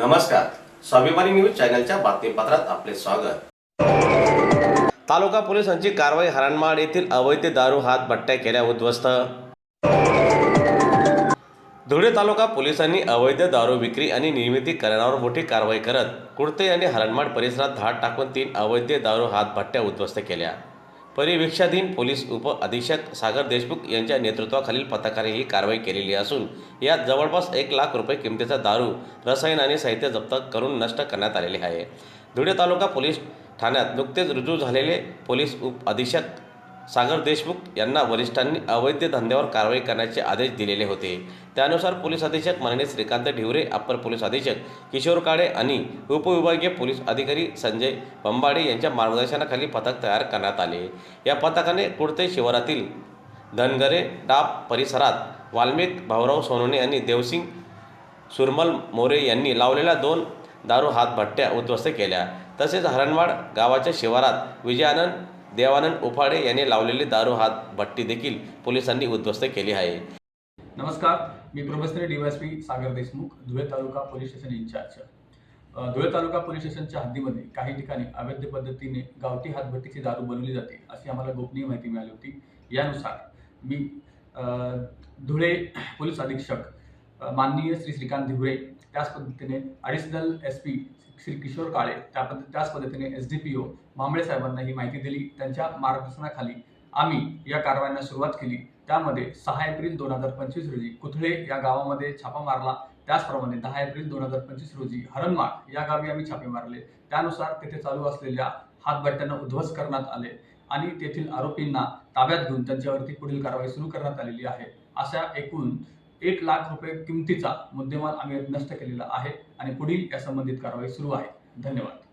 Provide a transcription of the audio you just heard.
नमस्कार. स्वाभिमानी न्यूज चॅनलच्या बातमीपत्रात आपले स्वागत. तालुका पोलिसांची कारवाई हरणमाळ येथील अवैध दारू हात भट्ट्या केल्या उद्ध्वस्त. धुळे तालुका पोलिसांनी अवैध दारू विक्री आणि निर्मिती करण्यावर मोठी कारवाई करत कुर्ते आणि हरणमाळ परिसरात धाड टाकून तीन अवैध दारू हात भट्ट्या उद्ध्वस्त केल्या. परिवेक्षाधीन पोलीस उप अधीक्षक सागर देशमुख यांच्या नेतृत्वाखालील पथकाने ही कारवाई केलेली असून यात जवळपास एक लाख रुपये किमतीचा दारू रसायन आणि साहित्य जप्त करून नष्ट करण्यात आलेले आहे. धुळे तालुका पोलीस ठाण्यात नुकतेच रुजू झालेले पोलीस उप अधीक्षक सागर देशमुख यांना वरिष्ठांनी अवैध धंद्यावर कारवाई करण्याचे आदेश दिलेले होते. त्यानुसार पोलीस अधीक्षक माननीय श्रीकांत ढिवरे अप्पर पोलीस अधीक्षक किशोर काळे आणि उपविभागीय पोलीस अधिकारी संजय बंबाडे यांच्या मार्गदर्शनाखाली पथक तयार करण्यात आले. या पथकाने कुडते शिवारातील धनगरे डाप परिसरात वाल्मिक भाऊराव सोनवणे आणि देवसिंग सुरमल मोरे यांनी लावलेल्या दोन दारू हातभट्ट्या उद्ध्वस्त केल्या. तसेच हरणवाड गावाच्या शिवारात विजयानंद देवानंद उफाडे यांनी लावलेली दारू हात भट्टी देखील पोलिसांनी उद्ध्वस्त केली आहे. नमस्कार मी professor DySP Sagar Deshmukh Dhule taluka police station in charge. Dhule taluka police स्टेशनच्या हद्दीमध्ये काही ठिकाणी अवैध पद्धतीने गावठी हातभट्टीची दारू बनवली जाते अशी आम्हाला गोपनीय माहिती मिळाली होती. यानुसार मी धुळे पोलीस अधीक्षक माननीय श्री श्रीकांत धिवरे त्याच पद्धतीने additional S P Shri Kishor Kale त्या पद्ध त्याच पद्धतीने S D P O Mamble साहेबांना ही माहिती दिली. त्यांच्या मार्गदर्शनाखाली आम्ही या कारवायांना सुरुवात केली. त्यामध्ये सहा एप्रिल दोन हजार पंचवीस रोजी कुथळे या गावामध्ये छापा मारला. त्याचप्रमाणे दहा एप्रिल दोन हजार पंचवीस रोजी हरणमाळ या गावी आम्ही छापे मारले. त्यानुसार तेथे चालू असलेल्या हातबट्ट्यांना उद्ध्वस्त करण्यात आले आणि तेथील आरोपींना ताब्यात घेऊन त्यांच्यावरती पुढील कारवाई सुरू करण्यात आलेली आहे. अशा एकूण एक लाख रुपये किमतीचा मुद्देमाल आम्ही नष्ट केलेला आहे आणि पुढील या संबंधित कारवाई सुरू आहे. धन्यवाद.